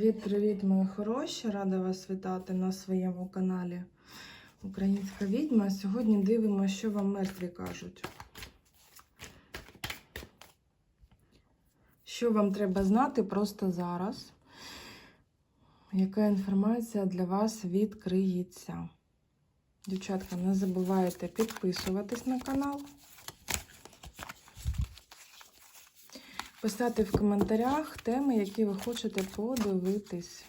Привіт-привіт, мої хороші! Рада вас вітати на своєму каналі Українська відьма. Сьогодні дивимося, що вам мертві кажуть. Що вам треба знати просто зараз? Яка інформація для вас відкриється? Дівчатка, не забувайте підписуватись на канал. Писати в коментарях теми, які ви хочете подивитись.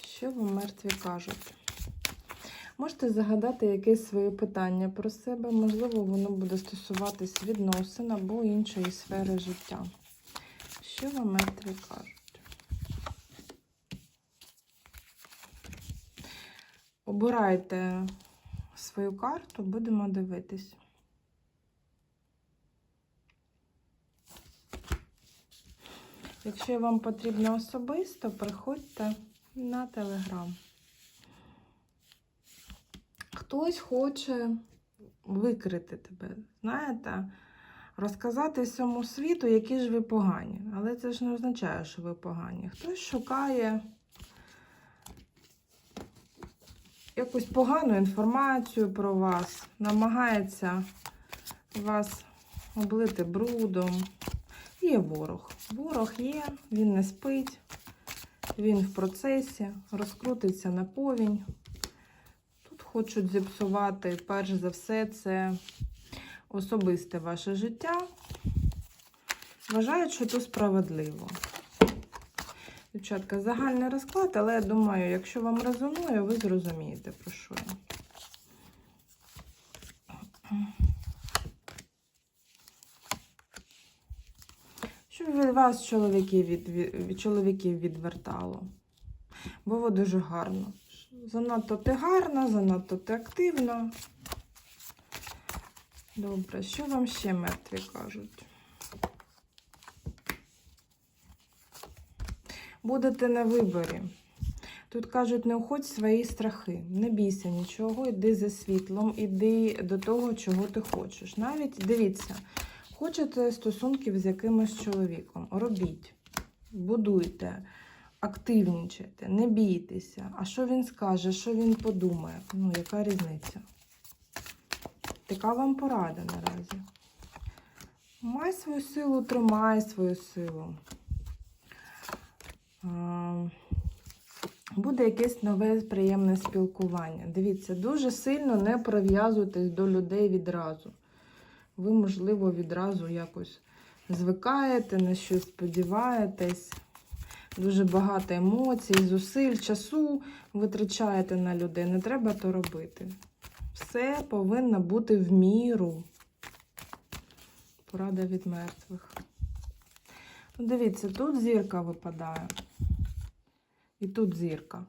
Що вам мертві кажуть? Можете загадати якесь своє питання про себе, можливо, воно буде стосуватись відносин або іншої сфери життя. Що вам мертві кажуть? Обирайте свою карту, будемо дивитись. Якщо вам потрібно особисто, приходьте на телеграм. Хтось хоче викрити тебе, знаєте, розказати всьому світу, які ж ви погані. Але це ж не означає, що ви погані. Хтось шукає якусь погану інформацію про вас, намагається вас облити брудом. Є ворог. Ворог є, він не спить, він в процесі, розкрутиться на повінь. Тут хочуть зіпсувати, перш за все, це особисте ваше життя. Вважають, що тут справедливо. Дівчатка, загальний розклад, але я думаю, якщо вам резонує, ви зрозумієте, про що я. Що від вас чоловіків від, від, чоловіків відвертало? Було дуже гарно. Занадто ти гарна, занадто ти активна. Добре, що вам ще мертві кажуть? Будете на виборі. Тут кажуть, не уходь свої страхи, не бійся нічого, йди за світлом, іди до того, чого ти хочеш. Навіть дивіться, хочете стосунків з якимось чоловіком, робіть, будуйте, активнічайте, не бійтеся. А що він скаже, що він подумає? Ну, яка різниця? Така вам порада наразі. Май свою силу, тримай свою силу. Буде якесь нове приємне спілкування. Дивіться, дуже сильно не прив'язуйтесь до людей відразу. Ви, можливо, відразу якось звикаєте, на щось сподіваєтесь. Дуже багато емоцій, зусиль, часу витрачаєте на людей. Не треба то робити. Все повинно бути в міру. Порада від мертвих. Ну, Дивіться, тут зірка випадає. І тут зірка.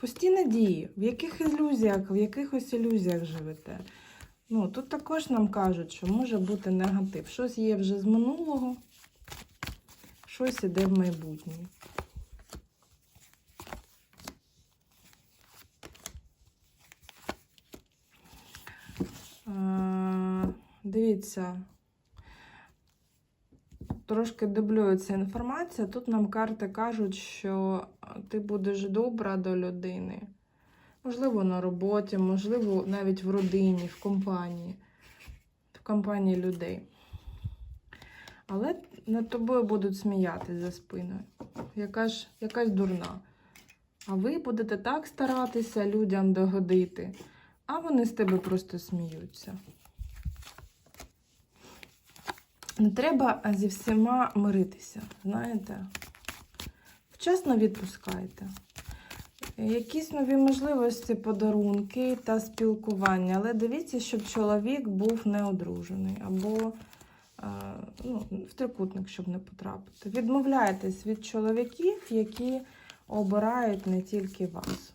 Постійно дії. В яких ілюзіях, в якихось ілюзіях живете. Ну, тут також нам кажуть, що може бути негатив. Щось є вже з минулого, щось іде в майбутнє. Дивіться, трошки дублюється інформація. Тут нам карти кажуть, що ти будеш добра до людини. Можливо, на роботі, можливо, навіть в родині, в компанії, в компанії людей. Але над тобою будуть сміятися за спиною. Яка ж, якась дурна. А ви будете так старатися людям догодити, а вони з тебе просто сміються. Не треба зі всіма миритися, знаєте? Вчасно відпускайте. Якісь нові можливості, подарунки та спілкування, але дивіться, щоб чоловік був неодружений або е, ну, в трикутник, щоб не потрапити. Відмовляйтесь від чоловіків, які обирають не тільки вас.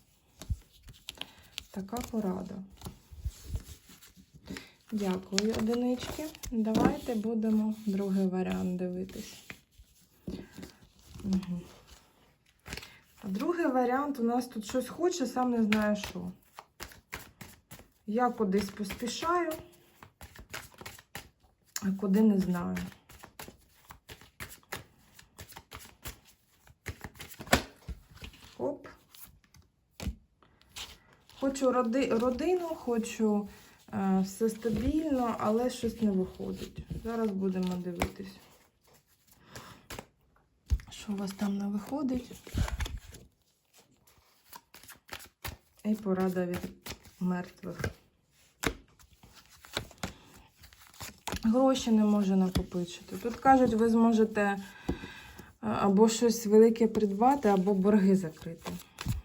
Така порада. Дякую, одинички. Давайте будемо другий варіант дивитись. Угу. Другий варіант у нас тут щось хоче, сам не знаю що. Я кудись поспішаю, а куди не знаю. Оп. Хочу роди, родину, хочу е, все стабільно, але щось не виходить. Зараз будемо дивитись, що у вас там не виходить. І порада від мертвих. Гроші не може накопичити. Тут кажуть, ви зможете е, або щось велике придбати, або борги закрити.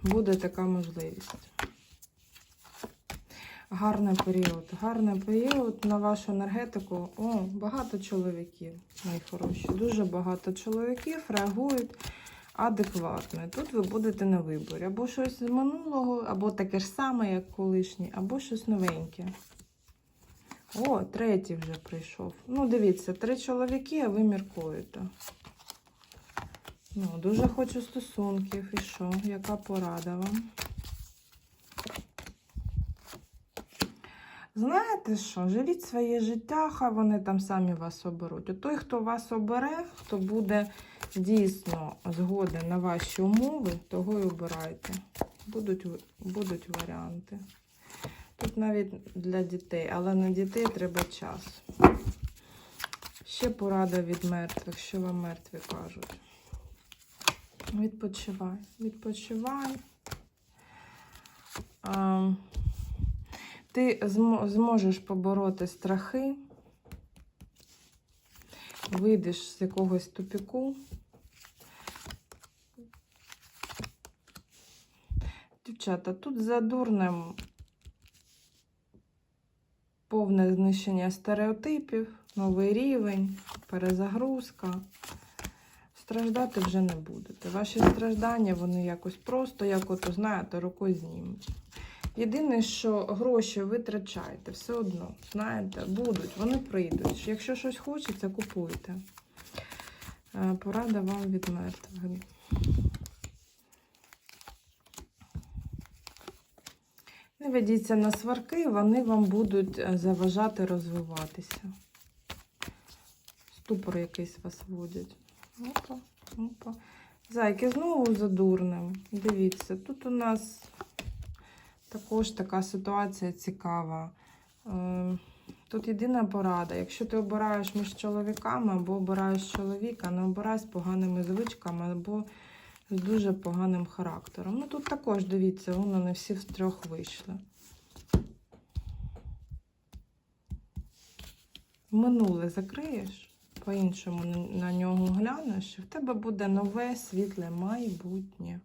Буде така можливість. Гарний період. Гарний період на вашу енергетику. О, багато чоловіків, мої хороші. Дуже багато чоловіків реагують адекватно. І Тут ви будете на виборі. Або щось з минулого, або таке ж саме, як колишнє, або щось новеньке. О, третій вже прийшов. Ну, дивіться, три чоловіки, а ви міркуєте. Ну, дуже хочу стосунків. І що? Яка порада вам? Знаєте що? Живіть своє життя, хай вони там самі вас оберуть. Той, хто вас обере, хто буде дійсно згоден на ваші умови, того і обирайте. Будуть, будуть варіанти. Тут навіть для дітей, але на дітей треба час. Ще порада від мертвих, що вам мертві кажуть. Відпочивай, відпочивай. А, ти зможеш побороти страхи, вийдеш з якогось тупіку. Дівчата, тут за дурним повне знищення стереотипів, новий рівень, перезагрузка. Страждати вже не будете. Ваші страждання, вони якось просто, як ото, знаєте, рукою знімуть. Єдине, що гроші витрачаєте, все одно, знаєте, будуть, вони прийдуть. Якщо щось хочеться, купуйте. Е, Порада вам від мертвих. Не ведіться на сварки, вони вам будуть е, заважати розвиватися. Ступор якийсь вас водять. Опа, опа. Зайки знову за дурним. Дивіться, тут у нас також така ситуація цікава. Е, Тут єдина порада. Якщо ти обираєш між чоловіками або обираєш чоловіка, не обирай з поганими звичками або з дуже поганим характером. Ну тут також дивіться, воно не всі в трьох вийшли. Минуле закриєш, по-іншому на нього глянеш, і в тебе буде нове світле майбутнє.